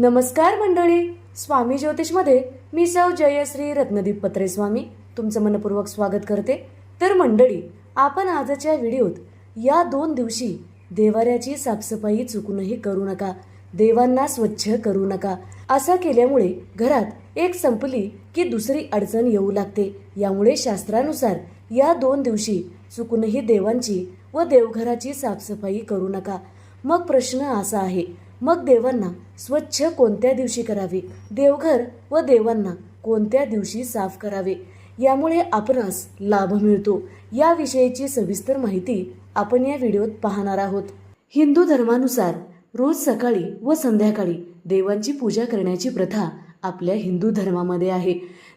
नमस्कार मंडळी. स्वामी ज्योतिषमध्ये मी सौ जयश्री रत्नदीप पत्रे स्वामी तुमचं मनपूर्वक स्वागत करते. तर मंडळी आपण आजच्या व्हिडिओत या दोन दिवशी देवाऱ्याची साफसफाई चुकूनही करू नका देवांना स्वच्छ करू नका असं केल्यामुळे घरात एक संपली की दुसरी अडचण येऊ लागते. यामुळे शास्त्रानुसार या दोन दिवशी चुकूनही देवांची व देवघराची साफसफाई करू नका. मग प्रश्न असा आहे मग देवांना स्वच्छ कोणत्या दिवशी करावे? देवघर व देवांना कोणत्या दिवशी साफ करावे? यामुळे आपणास लाभ मिळतो. याविषयीची सविस्तर माहिती आपण या व्हिडिओत पाहणार आहोत. हिंदू धर्मानुसार रोज सकाळी व संध्याकाळी देवांची पूजा करण्याची प्रथा आपल्या हिंदू धर्मामध्ये आहे.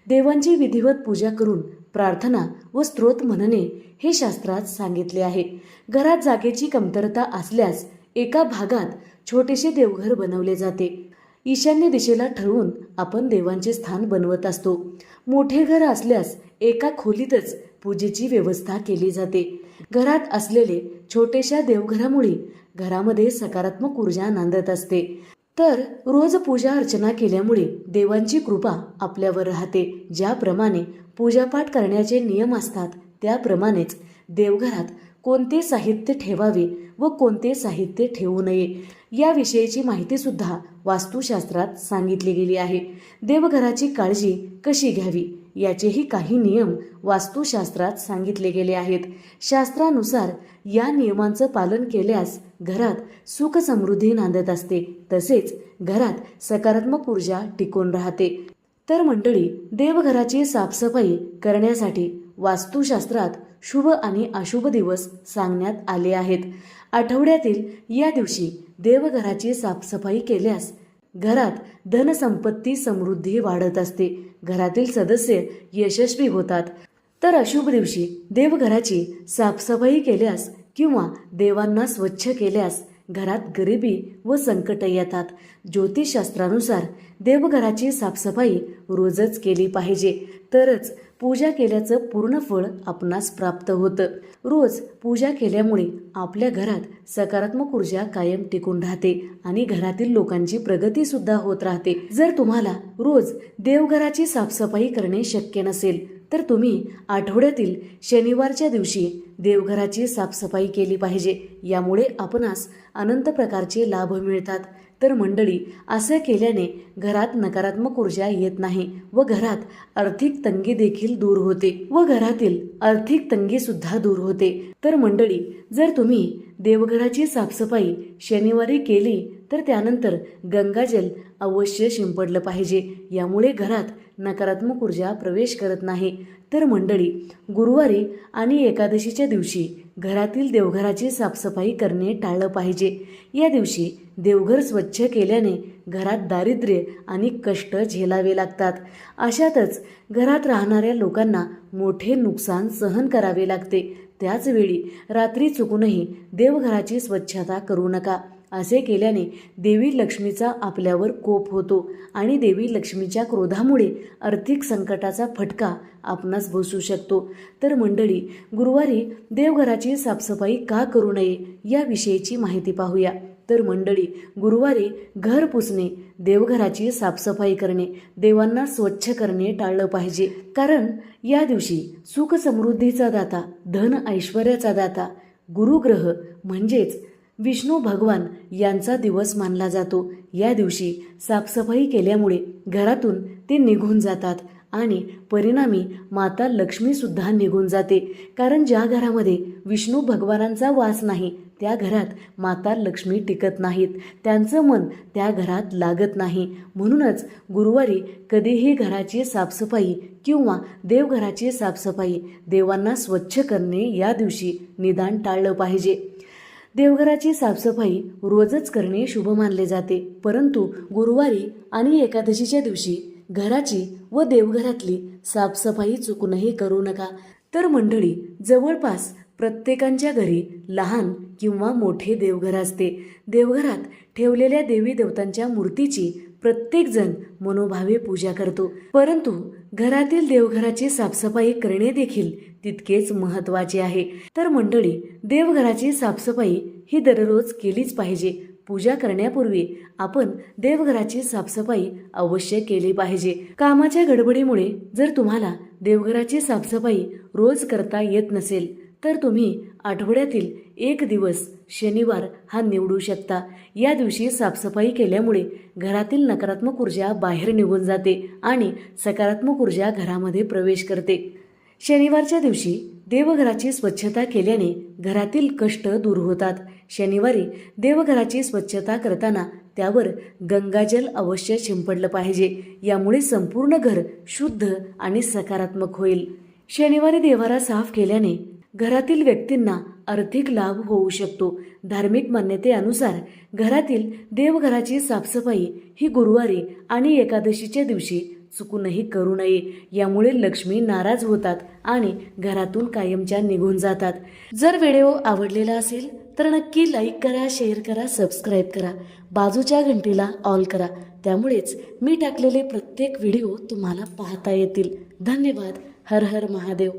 देवांची विधिवत पूजा करून प्रार्थना व स्तोत्र म्हणणे हे शास्त्रात सांगितले आहे. घरात जागेची कमतरता असल्यास एका भागात छोटेसे देवघर बनवले जाते. ईशान्य दिशेला ठरवून आपण देवांचे स्थान बनवत असतो. मोठे घर असल्यास एका खोलीतच पूजेची व्यवस्था केली जाते. घरात असलेले छोटेशा देवघरामुळे घरामध्ये सकारात्मक ऊर्जा नांदत असते. तर रोज पूजा अर्चना केल्यामुळे देवांची कृपा आपल्यावर राहते. ज्याप्रमाणे पूजापाठ करण्याचे नियम असतात त्याप्रमाणेच देवघरात कोणते साहित्य ठेवावे व कोणते साहित्य ठेवू नये याविषयीची माहितीसुद्धा वास्तुशास्त्रात सांगितली गेली आहे. देवघराची काळजी कशी घ्यावी? याचेही काही नियम वास्तुशास्त्रात सांगितले गेले आहेत. शास्त्रानुसार या नियमांचं पालन केल्यास घरात सुखसमृद्धी नांदत असते. तसेच घरात सकारात्मक ऊर्जा टिकून राहते. तर मंडळी देवघराची साफसफाई करण्यासाठी वास्तुशास्त्रात शुभ आणि अशुभ दिवस सांगण्यात आले आहेत. आठवड्यातील या दिवशी देवघराची साफसफाई केल्यास घरात धनसंपत्ती समृद्धी वाढत असते. घरातील सदस्य यशस्वी होतात. तर अशुभ दिवशी देवघराची साफसफाई केल्यास किंवा देवांना स्वच्छ केल्यास घरात गरिबी व संकट येतात. ज्योतिषशास्त्रानुसार देवघराची साफसफाई रोजच केली पाहिजे. तरच पूजा केल्याचं पूर्ण फळ आपणास प्राप्त होतं. रोज पूजा केल्यामुळे आपल्या घरात सकारात्मक ऊर्जा कायम टिकून राहते आणि घरातील लोकांची प्रगती सुद्धा होत राहते. जर तुम्हाला रोज देवघराची साफसफाई करणे शक्य नसेल तर तुम्ही आठवड्यातील शनिवारच्या दिवशी देवघराची साफसफाई केली पाहिजे. यामुळे आपणास अनंत प्रकारचे लाभ मिळतात. तर मंडळी असं केल्याने घरात नकारात्मक ऊर्जा येत नाही व घरात आर्थिक तंगी देखील दूर होते व घरातील आर्थिक तंगी सुद्धा दूर होते. तर मंडळी जर तुम्ही देवघराची साफसफाई शनिवारी केली तर त्यानंतर गंगाजल अवश्य शिंपडलं पाहिजे. यामुळे घरात नकारात्मक ऊर्जा प्रवेश करत नाही. तर मंडळी गुरुवारी आणि एकादशीच्या दिवशी घरातील देवघराची साफसफाई करणे टाळलं पाहिजे. या दिवशी देवघर स्वच्छ केल्याने घरात दारिद्र्य आणि कष्ट झेलावे लागतात. अशातच घरात राहणाऱ्या लोकांना मोठे नुकसान सहन करावे लागते. त्याचवेळी रात्री चुकूनही देवघराची स्वच्छता करू नका. असे केल्याने देवी लक्ष्मीचा आपल्यावर कोप होतो आणि देवी लक्ष्मीच्या क्रोधामुळे आर्थिक संकटाचा फटका आपणास बसू शकतो. तर मंडळी गुरुवारी देवघराची साफसफाई का करू नये याविषयीची माहिती पाहूया. तर मंडळी गुरुवारी घर पुसणे देवघराची साफसफाई करणे देवांना स्वच्छ करणे टाळलं पाहिजे. कारण या दिवशी सुख समृद्धीचा दाता धन ऐश्वर्याचा दाता गुरुग्रह म्हणजेच विष्णू भगवान यांचा दिवस मानला जातो. या दिवशी साफसफाई केल्यामुळे घरातून ते निघून जातात आणि परिणामी माता लक्ष्मीसुद्धा निघून जाते. कारण ज्या घरामध्ये विष्णू भगवानांचा वास नाही त्या घरात माता लक्ष्मी टिकत नाहीत. त्यांचं मन त्या घरात लागत नाही. म्हणूनच गुरुवारी कधीही घराची साफसफाई किंवा देवघराची साफसफाई देवांना स्वच्छ करणे या दिवशी निदान टाळलं पाहिजे. देवघराची साफसफाई रोजच करणे शुभ मानले जाते. परंतु गुरुवारी आणि एकादशीच्या दिवशी घराची व देवघरातली साफसफाई चुकूनही करू नका. तर मंडळी जवळपास प्रत्येकांच्या घरी लहान किंवा मोठे देवघर असते. देवघरात ठेवलेल्या देवी देवतांच्या मूर्तीची प्रत्येकजण मनोभावे पूजा करतो. परंतु घरातील देवघराची साफसफाई करणे देखील तितकेच महत्त्वाचे आहे. तर मंडळी देवघराची साफसफाई ही दररोज केलीच पाहिजे. पूजा करण्यापूर्वी आपण देवघराची साफसफाई अवश्य केली पाहिजे. कामाच्या गडबडीमुळे जर तुम्हाला देवघराची साफसफाई रोज करता येत नसेल तर तुम्ही आठवड्यातील एक दिवस शनिवार हा निवडू शकता. या दिवशी साफसफाई केल्यामुळे घरातील नकारात्मक ऊर्जा बाहेर निघून जाते आणि सकारात्मक ऊर्जा घरामध्ये प्रवेश करते. शनिवारच्या दिवशी देवघराची स्वच्छता केल्याने घरातील कष्ट दूर होतात. शनिवारी देवघराची स्वच्छता करताना त्यावर गंगाजल अवश्य शिंपडलं पाहिजे. यामुळे संपूर्ण घर शुद्ध आणि सकारात्मक होईल. शनिवारी देवारा साफ केल्याने घरातील व्यक्तींना आर्थिक लाभ होऊ शकतो. धार्मिक मान्यतेनुसार घरातील देवघराची साफसफाई ही गुरुवारी आणि एकादशीच्या दिवशी चुकूनही करू नये. यामुळे लक्ष्मी नाराज होतात आणि घरातून कायमच्या निघून जातात. जर व्हिडिओ आवडलेला असेल तर नक्की लाईक करा शेअर करा सबस्क्राईब करा. बाजूच्या घंटीला ऑल करा. त्यामुळेच मी टाकलेले प्रत्येक व्हिडिओ तुम्हाला पाहता येतील. धन्यवाद. हर हर महादेव.